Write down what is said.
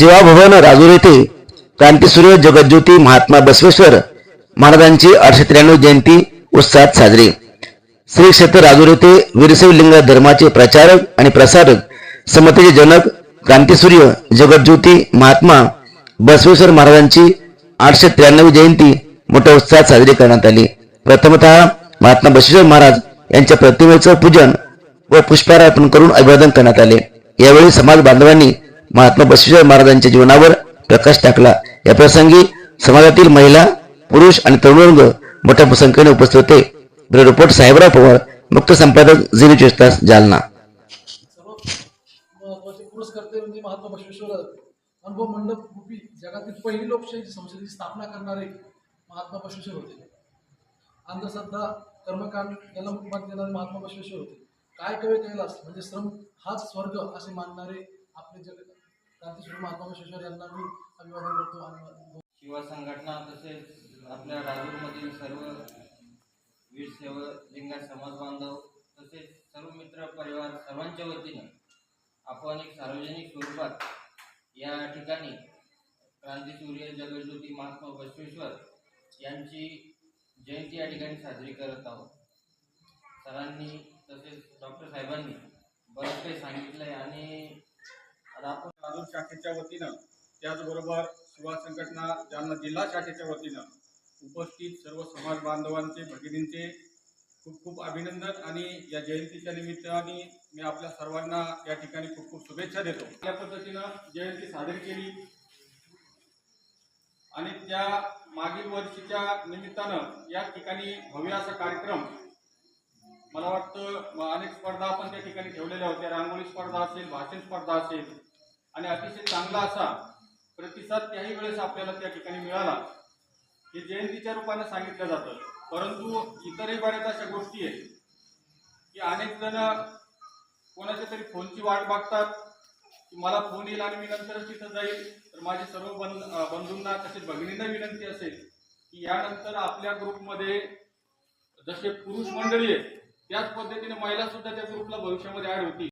सेवाभवन राजूर येथे क्रांतीसूर्य जगज्योती महात्मा बसवेश्वर महाराजांची आठशे त्र्याण्णव जयंती उत्साहात साजरी. श्री क्षेत्र राजूर येथे वीरशैवलिंग धर्माचे प्रचारक आणि प्रसारक समतेचे जनक क्रांतीसूर्य जगज्योती महात्मा बसवेश्वर महाराजांची आठशे त्र्याण्णव जयंती मोठ्या उत्साहात साजरी करण्यात आली. प्रथमतः महात्मा बसवेश्वर महाराज यांच्या प्रतिमेचं पूजन व पुष्पहार अर्पण करून अभिवादन करण्यात आले. यावेळी समाज बांधवांनी महात्मा बसवेश्वर महाराजांच्या जीवनावर प्रकाश टाकला. या प्रसंगी समाजातील महिला पुरुष आणि तरुण मोठ्या संख्येने उपस्थित होते. ब्युरो रिपोर्ट साहेबराव पवार मुक्त संपादक झिरो चोवीस तास जालना. सर्वात महत्त्वाचे पुरस्कर्ते म्हणजे महात्मा बसवेश्वर अनुभव मंडप रूपी जगातील पहिली लोकशाही संसदेची स्थापना करणारे महात्मा बसवेश्वर होते. अंधश्रद्धा कर्मकांड याला मुखपात देणारे महात्मा बसवेश्वर होते. काय कवे कैलास म्हणजे श्रम हाच स्वर्ग असे मानणारे आपले जग क्रांतीसूर्य महात्मा बसवेश्वर यांना मी अभिवादन करतो आणि शिवा संघटना तसेच आपल्या राजूरमधील सर्व वीर सेव लिंगायत समाज बांधव तसेच सर्व मित्र परिवार सर्वांच्या वतीनं आपण एक सार्वजनिक स्वरूपात या ठिकाणी क्रांतीसूर्य जगज्योती महात्मा बसवेश्वर यांची जयंती या ठिकाणी साजरी करत आहोत. सरांनी तसेच डॉक्टर साहेबांनी बरंच काही सांगितलं आहे आणि आता आपण शाखेच्या वतीनं त्याचबरोबर शिवा संघटना जालना जिल्हा शाखेच्या वतीनं उपस्थित सर्व समाज बांधवांचे भगिनींचे खूप खूप अभिनंदन आणि या जयंतीच्या निमित्ताने मी आपल्या सर्वांना या ठिकाणी खूप खूप शुभेच्छा देतो. या पद्धतीनं जयंती साजरी केली आणि त्या मागील वर्षीच्या निमित्तानं या ठिकाणी भव्य असा कार्यक्रम मला वाटतं अनेक स्पर्धा आपण त्या ठिकाणी ठेवलेल्या होत्या. रांगोळी स्पर्धा असेल भाषण स्पर्धा असेल आणि अतिशय चांगला असा प्रतिसाद त्याही वेळेस आपल्याला त्या ठिकाणी मिळाला. हे जयंतीच्या रूपाने सांगितलं जातं. परंतु इतरही बऱ्याच अशा गोष्टी आहेत की अनेक जण कोणाच्या तरी फोनची वाट बघतात की मला फोन येईल आणि मी नंतरच तिथं जाईल. तर माझे सर्व बंध बंधूंना तसेच भगिनींना विनंती असेल की यानंतर आपल्या ग्रुपमध्ये जसे पुरुष मंडळी आहेत त्याच पद्धतीने महिला सुद्धा त्या ग्रुपला भविष्यामध्ये ॲड होती